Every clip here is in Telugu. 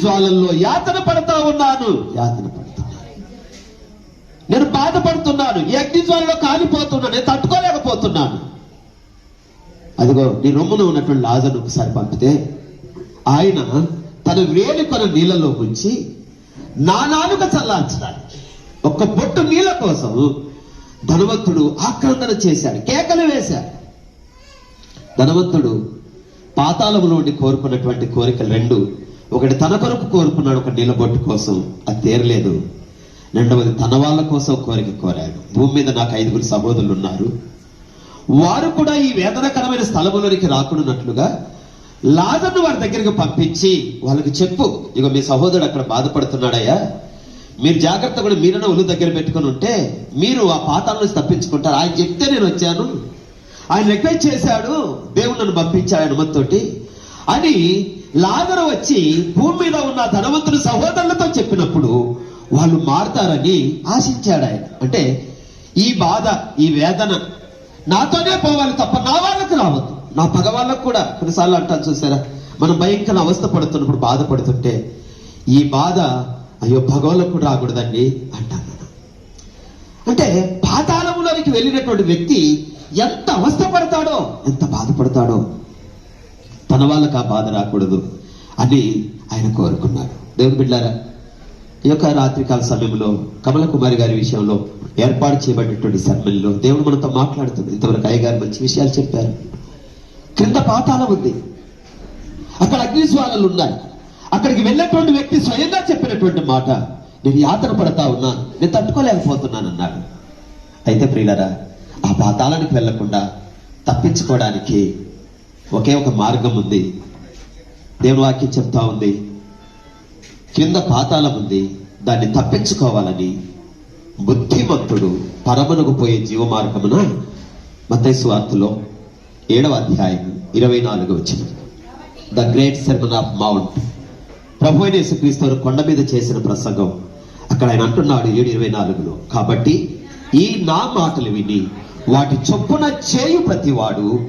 జ్వాలల్లో యాతన పడతా ఉన్నాను. యాతన పడుతున్నాను నేను బాధపడుతున్నాను. ఈ అగ్ని జ్వాలలో కాలిపోతున్నాను. నేను తట్టుకోలేకపోతున్నాను. అదిగో నీ రొమ్మున ఉన్నటువంటి లాజను ఒకసారి పంపితే ఆయన తన వేలికొన నీళ్ళలో ఉంచి నా నాలుక చల్లార్చడానికి ఒక్క బొట్టు నీళ్ళ కోసం ధనవంతుడు ఆక్రందన చేశాడు. కేకలు వేశాడు. ధనవంతుడు పాతాళములో ఉండి కోరుకున్నటువంటి కోరికలు రెండు. ఒకటి తన కొరకు కోరుకున్నాడు ఒక నీళ్ళ బొట్టు కోసం. అది తీరలేదు. రెండవది తన వాళ్ళ కోసం కోరిక కోరాడు. భూమి మీద నాకు ఐదుగురు సహోదరులు ఉన్నారు. వారు కూడా ఈ వేదనకరమైన స్థలములోనికి రాకున్నట్లుగా లాజర్ను వారి దగ్గరికి పంపించి వాళ్ళకి చెప్పు ఇక మీ సహోదరుడు అక్కడ బాధపడుతున్నాడయ్యా. మీరు జాగ్రత్త కూడా మీరైనా ఒళ్ళు దగ్గర పెట్టుకొని ఉంటే మీరు ఆ పాతాల నుంచి తప్పించుకుంటారు. ఆయన చెప్తే నేను వచ్చాను. ఆయన రిక్వెస్ట్ చేశాడు దేవుడు నన్ను పంపించాడు అనుమతితోటి. అని లాజరు వచ్చి భూమి మీద ఉన్న ధనవంతుడు సహోదరులతో చెప్పినప్పుడు వాళ్ళు మారతారని ఆశించాడు ఆయన. అంటే ఈ బాధ ఈ వేదన నాతోనే పోవాలి తప్ప నా వాళ్ళకు రావద్దు. నా పగ వాళ్ళకు కూడా కొన్నిసార్లు అంటాను చూసారా? మనం భయంకర అవస్థ పడుతున్నప్పుడు బాధపడుతుంటే ఈ బాధ అయ్యో భగవాళ్ళకు కూడా రాకూడదండి అంటాను అంటే పాతాళములోనికి వెళ్ళినటువంటి వ్యక్తి ఎంత అవస్థ పడతాడో ఎంత బాధపడతాడో తన వాళ్ళకి ఆ బాధ రాకూడదు అని ఆయన కోరుకున్నారు. దేవుని బిడ్డారా ఈ యొక్క రాత్రికాల సమయంలో కమల కుమారి గారి విషయంలో ఏర్పాటు చేయబడినటువంటి సర్మల్లో దేవుడు మనతో మాట్లాడుతుంది ఇంతవరకు అయ్యగారు మంచి విషయాలు చెప్పారు. క్రింద పాతాళం ఉంది. అక్కడ అగ్నిజ్వాలలు ఉన్నాయి. అక్కడికి వెళ్ళినటువంటి వ్యక్తి స్వయంగా చెప్పినటువంటి మాట నేను యాతన పడతా ఉన్నా నేను తట్టుకోలేకపోతున్నాను అన్నాడు. అయితే ప్రియులరా ఆ పాతాళానికి వెళ్ళకుండా తప్పించుకోవడానికి ఒకే ఒక మార్గం ఉంది. దేవుని వాక్యం చెప్తా ఉంది. కింద పాతాళం ఉంది. దాన్ని తప్పించుకోవాలని బుద్ధిమంతుడు పరమనుకు పోయే జీవ మార్గమున మతైసు వార్తలో ఏడవ అధ్యాయం ఇరవై నాలుగు వచ్చిన the great sermon of mount ప్రభు అయిన యేసుక్రీస్తు కొండ మీద చేసిన ప్రసంగం. అక్కడ ఆయన అంటున్నాడు ఏడు ఇరవై నాలుగులో. కాబట్టి ఈ నా మాటలు విని వాటి చొప్పున చేయు ప్రతివాడు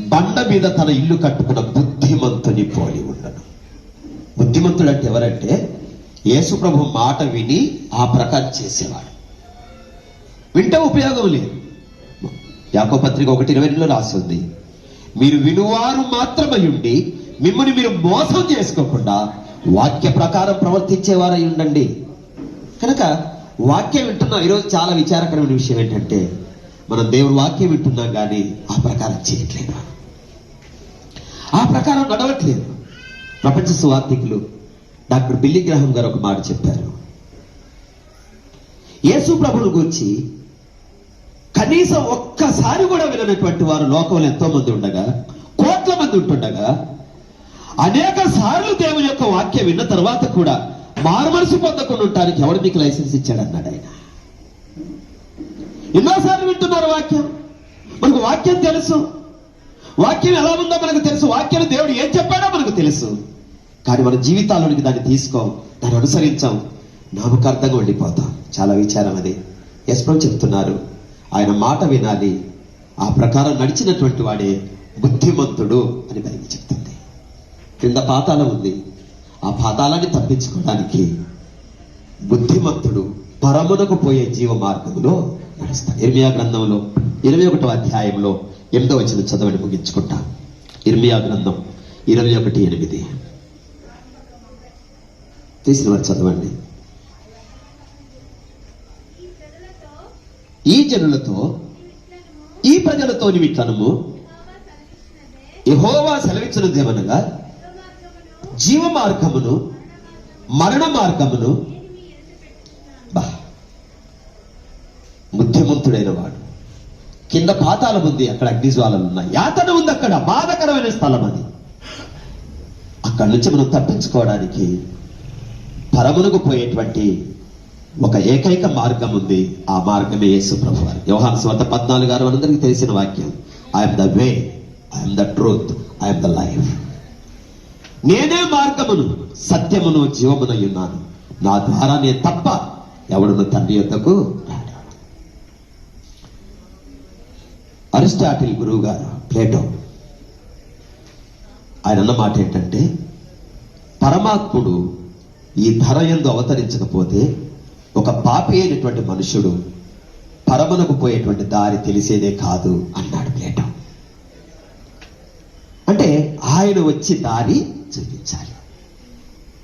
బండ మీద తన ఇల్లు కట్టుకున్న బుద్ధిమంతుని పోలి ఉండను బుద్ధిమంతుడు అంటే ఎవరంటే యేసుప్రభు మాట విని ఆ ప్రకారం చేసేవాడు. వింటే ఉపయోగం లేదు. యాకోపత్రిక ఒకటి ఇరవై రెండులో రాసి ఉంది మీరు వినువారు మాత్రమై ఉండి మిమ్మల్ని మీరు మోసం చేసుకోకుండా వాక్య ప్రకారం ప్రవర్తించేవారై ఉండండి. కనుక వాక్యం వింటున్నాం. ఈరోజు చాలా విచారకరమైన విషయం ఏంటంటే మనం దేవుని వాక్యం వింటున్నాం కానీ ఆ ప్రకారం చేయట్లేదు. ఆ ప్రకారం నడవట్లేదు. ప్రపంచ సువార్థికులు డాక్టర్ బిల్లి గ్రహం గారు ఒక మాట చెప్పారు. యేసు ప్రభుని గురించి కనీసం ఒక్కసారి కూడా విననటువంటి వారు లోకంలో ఎంతో మంది ఉండగా కోట్ల మంది ఉంటుండగా అనేక సార్లు దేవుని యొక్క వాక్యం విన్న తర్వాత కూడా మారుమనసు పొందకుండా ఉండటానికి ఎవడు మీకు లైసెన్స్ ఇచ్చాడన్నాడు ఆయన? ఎన్నోసార్లు వింటున్నారు వాక్యం? మనకు వాక్యం తెలుసు. వాక్యం ఎలా ఉందో మనకు తెలుసు. వాక్యం దేవుడు ఏం చెప్పాడో మనకు తెలుసు. కానీ మన జీవితాల్లోనికి దాన్ని తీసుకోం. దాన్ని అనుసరించాం. నామకార్థంగా వెళ్ళిపోతాం చాలా విచారం అది. ఎస్ప్రో చెప్తున్నారు. ఆయన మాట వినాలి. ఆ ప్రకారం నడిచినటువంటి వాడే బుద్ధిమంతుడు అని బైబిల్ చెప్తుంది. క్రింద పాతాళం ఉంది. ఆ పాతాళాన్ని తప్పించుకోవడానికి బుద్ధిమంతుడు పరమునకు పోయే జీవ మార్గంలో నడుస్తాడు. ఇర్మియా గ్రంథంలో ఇరవై ఒకటో అధ్యాయంలో ఎనిమిదో వచ్చిన చదవని ముగించుకుంటా. ఇర్మియా గ్రంథం ఇరవై ఒకటి ఎనిమిది. తీసిన వారు చదవండి. ఈ జనులతో ఈ ప్రజలతో నిమిత్తనము యహోవా సెలవిచ్చినదేమనగా జీవ మార్గమును మరణ మార్గమును వాడు కింద పాతాళం ఉంది అక్కడ అగ్నిజ్వాలలు ఉన్నాయి. యాతన ఉంది అక్కడ బాధకరమైన స్థలం అది. అక్కడి నుంచి మనం తప్పించుకోవడానికి పరమునకు పోయేటువంటి ఒక ఏకైక మార్గం ఉంది. ఆ మార్గమే యేసు ప్రభు వారు. వ్యవహార స్వంత పద్నాలుగు గారు మనందరికీ తెలిసిన వాక్యం. I am the way I am the truth I am the life నేనే మార్గమును సత్యమును జీవమునై ఉన్నాను నా ద్వారా నేను తప్ప ఎవడును తండ్రి యొద్దకు రాడు అరిస్టాటిల్ గురువు గారు ప్లేటో. ఆయన అన్న మాట ఏంటంటే పరమాత్ముడు ఈ ధర ఎందు అవతరించకపోతే ఒక పాపి అయినటువంటి మనుషుడు పరమనకు పోయేటువంటి దారి తెలిసేదే కాదు అన్నాడు ప్లేటో. అంటే ఆయన వచ్చి దారి చూపించాలి.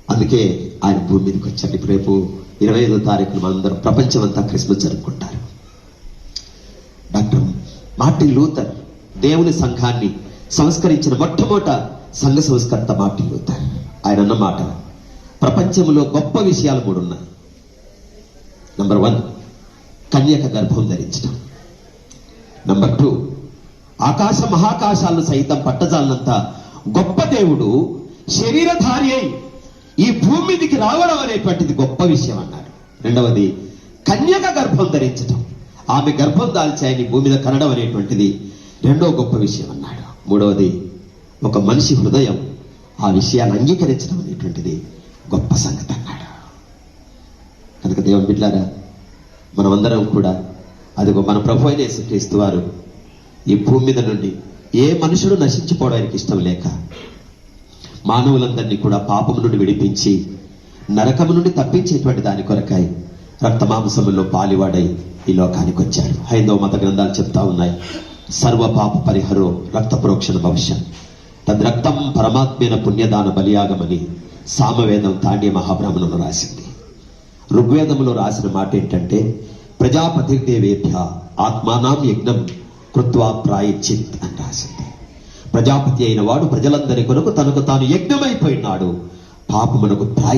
అందుకే ఆయన భూమి మీదకి వచ్చాడు ఇప్పుడు రేపు ఇరవై ఐదో తారీఖున మనందరం ప్రపంచమంతా క్రిస్మస్ జరుపుకుంటారు. మార్టిన్ లూథర్ దేవుని సంఘాన్ని సంస్కరించిన మొట్టమొదట సంఘ సంస్కర్త మార్టిన్ లూథర్. ఆయన అన్నమాట ప్రపంచంలో గొప్ప విషయాలు మూడు ఉన్నాయి. నంబర్ వన్ కన్యక గర్భం ధరించడం. నంబర్ టూ ఆకాశ మహాకాశాలను సైతం పట్టజాలనంత గొప్ప దేవుడు శరీరధారి అయి ఈ భూమి మీదకి రావడం అనేటువంటిది గొప్ప విషయం అన్నాడు. రెండవది కన్యక గర్భం ధరించటం ఆమె గర్భం దాల్చి ఆయన భూమి మీద కనడం అనేటువంటిది రెండో గొప్ప విషయం అన్నాడు. మూడవది ఒక మనిషి హృదయం ఆ విషయాన్ని అంగీకరించడం అనేటువంటిది గొప్ప సంగతి అన్నాడు. కనుక దేవుని బిడ్డారా మనమందరం కూడా అదిగో మన ప్రభు అయిన యేసుక్రీస్తు వారు ఈ భూమి మీద నుండి ఏ మనుషుడు నశించిపోవడానికి ఇష్టం లేక మానవులందరినీ కూడా పాపము నుండి విడిపించి నరకము నుండి తప్పించేటువంటి దాని కొరకాయి రక్తమాంసములో పాలివాడై ఈ లోకానికి వచ్చాడు హైందవ మత గ్రంథాలు చెప్తా ఉన్నాయి. సర్వ పాప పరిహరో రక్త ప్రోక్షణ భవిష్యం తద్రక్తం పరమాత్మైన పుణ్యదాన బలియాగమని సామవేదం తాండ్య మహాబ్రాహ్మణంలో రాసింది. ఋగ్వేదంలో రాసిన మాట ఏంటంటే ప్రజాపతిర్దేవేభ్య ఆత్మానాం యజ్ఞం కృత్వా ప్రాయచిత్ అని రాసింది. ప్రజాపతి అయిన వాడు ప్రజలందరి కొరకు తనకు తాను యజ్ఞమైపోయినాడు. పాపమునకు ప్రాయ